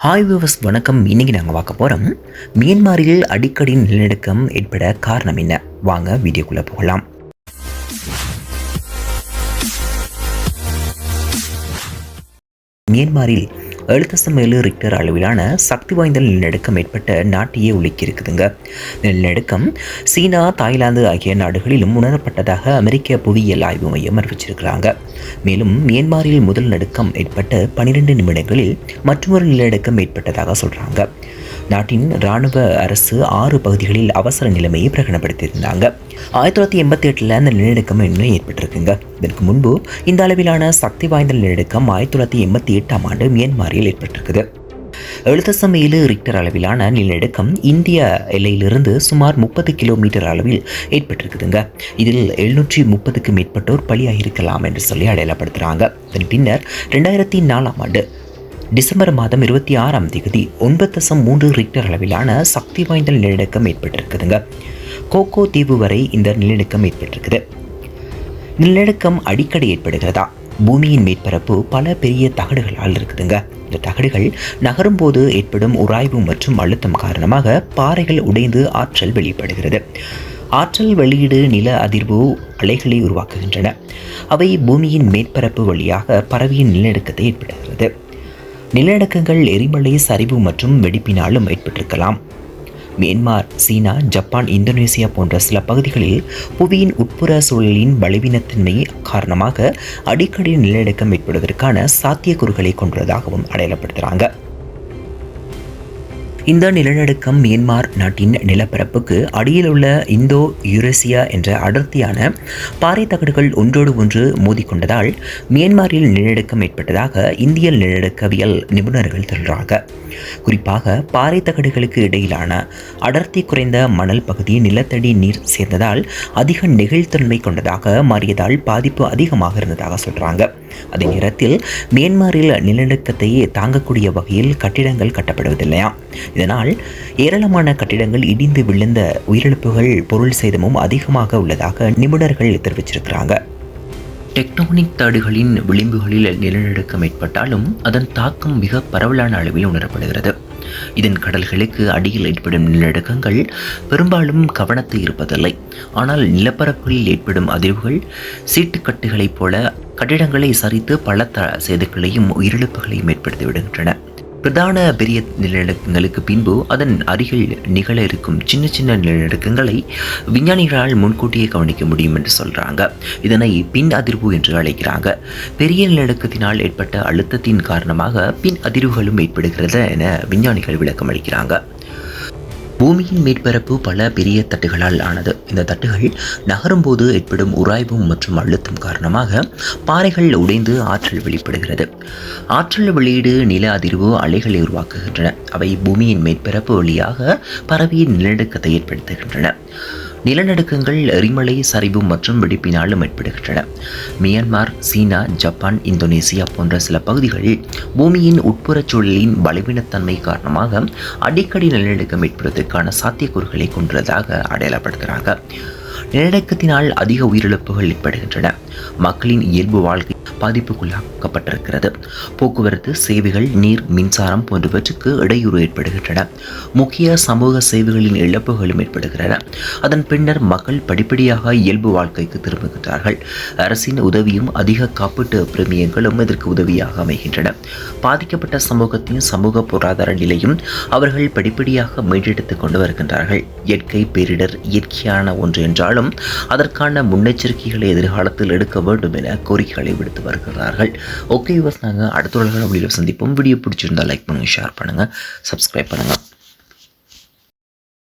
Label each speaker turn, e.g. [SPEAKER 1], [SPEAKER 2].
[SPEAKER 1] Hi viewers வணக்கம். இன்னைக்கு நாங்கள் பார்க்க போகிறோம் மியான்மரில் அடிக்கடி நிலநடுக்கம் ஏற்பட காரணம் என்ன? வாங்க வீடியோக்குள்ளே போகலாம். மியான்மரில் அழுத்த சமையலு ஏழு ரிக்டர் அளவிலான சக்தி வாய்ந்த நிலநடுக்கம் ஏற்பட்ட நாட்டையே உலுக்கியிருக்குதுங்க. நிலநடுக்கம் சீனா தாய்லாந்து ஆகிய நாடுகளிலும் உணரப்பட்டதாக அமெரிக்க புவியியல் ஆய்வு மையம் அறிவிச்சிருக்கிறாங்க. மேலும் மியான்மாரில் முதல் நடுக்கம் ஏற்பட்ட பனிரெண்டு நிமிடங்களில் மற்றொரு நிலநடுக்கம் ஏற்பட்டதாக சொல்கிறாங்க நாட்டின் இராணுவ அரசு ஆறு பகுதிகளில் அவசர நிலைமையை பிரகடனப்படுத்தியிருந்தாங்க. ஆயிரத்தி தொள்ளாயிரத்தி எண்பத்தி எட்டில் அந்த நிலநடுக்கம் இன்னும் ஏற்பட்டிருக்குங்க. இதற்கு முன்பு இந்த அளவிலான சக்தி வாய்ந்த நிலநடுக்கம் ஆயிரத்தி தொள்ளாயிரத்தி எண்பத்தி எட்டாம் ஆண்டு மியான்மாரில் ஏற்பட்டிருக்குது. எழுத்தசம் ஏழு ரிக்டர் அளவிலான நிலநடுக்கம் இந்திய எல்லையிலிருந்து சுமார் முப்பது கிலோமீட்டர் அளவில் ஏற்பட்டிருக்குதுங்க. இதில் எழுநூற்றி முப்பதுக்கு மேற்பட்டோர் பலியாகியிருக்கலாம் என்று சொல்லி அடையாளப்படுத்துகிறாங்க அதன் பின்னர் ரெண்டாயிரத்தி நாலாம் ஆண்டு டிசம்பர் மாதம் இருபத்தி ஆறாம் தேதி ஒன்பது தசம் மூன்று ரிக்டர் அளவிலான சக்தி வாய்ந்த நிலநடுக்கம் ஏற்பட்டிருக்குதுங்க. கோகோ தீவு வரை இந்த நிலநடுக்கம் ஏற்பட்டிருக்குது நிலநடுக்கம் அடிக்கடி ஏற்படுகிறதா? பூமியின் மேற்பரப்பு பல பெரிய தகடுகளால் இருக்குதுங்க. இந்த தகடுகள் நகரும் போது ஏற்படும் உராய்வு மற்றும் அழுத்தம் காரணமாக பாறைகள் உடைந்து ஆற்றல் வெளிப்படுகிறது. ஆற்றல் வெளியீடு நில அதிர்வு அலைகளை உருவாக்குகின்றன. அவை பூமியின் மேற்பரப்பு வழியாக பரவிய நிலநடுக்கத்தை ஏற்படுகிறது நிலநடுக்கங்கள் எரிமலை சரிவு மற்றும் வெடிப்பினாலும் ஏற்பட்டிருக்கலாம். மியான்மார் சீனா ஜப்பான் இந்தோனேசியா போன்ற சில பகுதிகளில் புவியின் உட்புற சூழலின் பலவீனத்தன்மை காரணமாக அடிக்கடி நிலநடுக்கம் ஏற்படுவதற்கான சாத்தியக்கூறுகளை கொண்டுள்ளதாகவும் அடையாளப்படுத்துகிறாங்க இந்த நிலநடுக்கம் மியான்மார் நாட்டின் நிலப்பரப்புக்கு அடியில் உள்ள இந்தோ யூரேசியா என்ற அடர்த்தியான பாறை தகடுகள் ஒன்றோடு ஒன்று மோதிக்கொண்டதால் மியான்மாரில் நிலநடுக்கம் ஏற்பட்டதாக இந்திய நிலநடுக்கவியல் நிபுணர்கள் சொல்கிறாங்க குறிப்பாக பாறை தகடுகளுக்கு இடையிலான அடர்த்தி குறைந்த மணல் பகுதி நிலத்தடி நீர் சேர்ந்ததால் அதிக நெகிழ்த்தன்மை கொண்டதாக மாறியதால் பாதிப்பு அதிகமாக இருந்ததாக சொல்கிறாங்க அதே நேரத்தில் மியான்மரில் நிலநடுக்கத்தை தாங்கக்கூடிய வகையில் கட்டிடங்கள் கட்டப்படுவதில்லையா? இதனால் ஏராளமான கட்டிடங்கள் இடிந்து விழுந்த உயிரிழப்புகள் பொருள் சேதமும் அதிகமாக உள்ளதாக நிபுணர்கள் தெரிவிச்சிருக்கிறாங்க. டெக்டோனிக் தாடுகளின் விளிம்புகளில் நிலநடுக்கம் ஏற்பட்டாலும் அதன் தாக்கம் மிக பரவலான அளவில் உணரப்படுகிறது. இதன் கடல்களுக்கு அடியில் ஏற்படும் நிலநடுக்கங்கள் பெரும்பாலும் கவனத்தை இருப்பதில்லை. ஆனால் நிலப்பரப்பில் ஏற்படும் அதிர்வுகள் சீட்டுக்கட்டுகளைப் போல கட்டிடங்களை சரித்து பல த சேதங்களையும் உயிரிழப்புகளையும் ஏற்படுத்தி விடுகின்றன பிரதான பெரிய நிலநடுக்கங்களுக்கு பின்பு அதன் அருகில் நிகழ இருக்கும் சின்ன சின்ன நிலநடுக்கங்களை விஞ்ஞானிகளால் முன்கூட்டியே கவனிக்க முடியும் என்று சொல்கிறாங்க இதனை பின் அதிர்வு என்று அழைக்கிறாங்க. பெரிய நிலநடுக்கத்தினால் ஏற்பட்ட அழுத்தத்தின் காரணமாக பின் அதிர்வுகளும் ஏற்படுகிறது என விஞ்ஞானிகள் விளக்கம் அளிக்கிறாங்க பூமியின் மேற்பரப்பு பல பெரிய தட்டுகளால் ஆனது. இந்த தட்டுகள் நகரும் போது ஏற்படும் உராய்வும் மற்றும் அழுத்தம் காரணமாக பாறைகள் உடைந்து ஆற்றல் வெளிப்படுகிறது. ஆற்றல் வெளியீடு நில அதிர்வு அலைகளை உருவாக்குகின்றன. அவை பூமியின் மேற்பரப்பு வழியாக பரவிய நிலநடுக்கத்தை ஏற்படுத்துகின்றன. நிலநடுக்கங்கள் எரிமலை சரிவு மற்றும் வெடிப்பினாலும் ஏற்படுகின்றன. மியான்மார் சீனா ஜப்பான் இந்தோனேசியா போன்ற சில பகுதிகளில் பூமியின் உட்புறச் சூழலின் பலவீனத்தன்மை காரணமாக அடிக்கடி நிலநடுக்கம் ஏற்படுவதற்கான சாத்தியக்கூறுகளை கொண்டுள்ளதாக அடையாளப்படுத்துகிறாங்க. நிலநடுக்கத்தினால் அதிக உயிரிழப்புகள் ஏற்படுகின்றன. மக்களின் இயல்பு வாழ்க்கை பாதிப்புக்குள்ளாக்கப்பட்டிருக்கிறது. போக்குவரத்து சேவைகள் நீர் மின்சாரம் போன்றவற்றுக்கு இடையூறு ஏற்படுகின்றன. முக்கிய சமூக சேவைகளின் இழப்புகளும் ஏற்படுகின்றன. அதன் பின்னர் மக்கள் படிப்படியாக இயல்பு வாழ்க்கைக்கு திரும்புகின்றார்கள். அரசின் உதவியும் அதிக காப்பீட்டு பிரமியங்களும் இதற்கு உதவியாக அமைகின்றன. பாதிக்கப்பட்ட சமூகத்தின் சமூக பொருளாதார நிலையும் அவர்கள் படிப்படியாக மீட்டெடுத்துக் கொண்டு வருகின்றார்கள். இயற்கை பேரிடர் இயற்கையான ஒன்று என்றாலும் அதற்கான முன்னெச்சரிக்கைகளை எதிர்காலத்தில் எடுக்க வேண்டும் என கோரிக்கைகளை விடுத்து வருகிறார்கள். ஓகே யூவர்ஸ் நாங்கள் அடுத்த உலக வீடியோ சந்திப்போம். வீடியோ பிடிச்சிருந்தால் லைக் பண்ணுங்கள் ஷேர் பண்ணுங்கள் சப்ஸ்கிரைப் பண்ணுங்கள்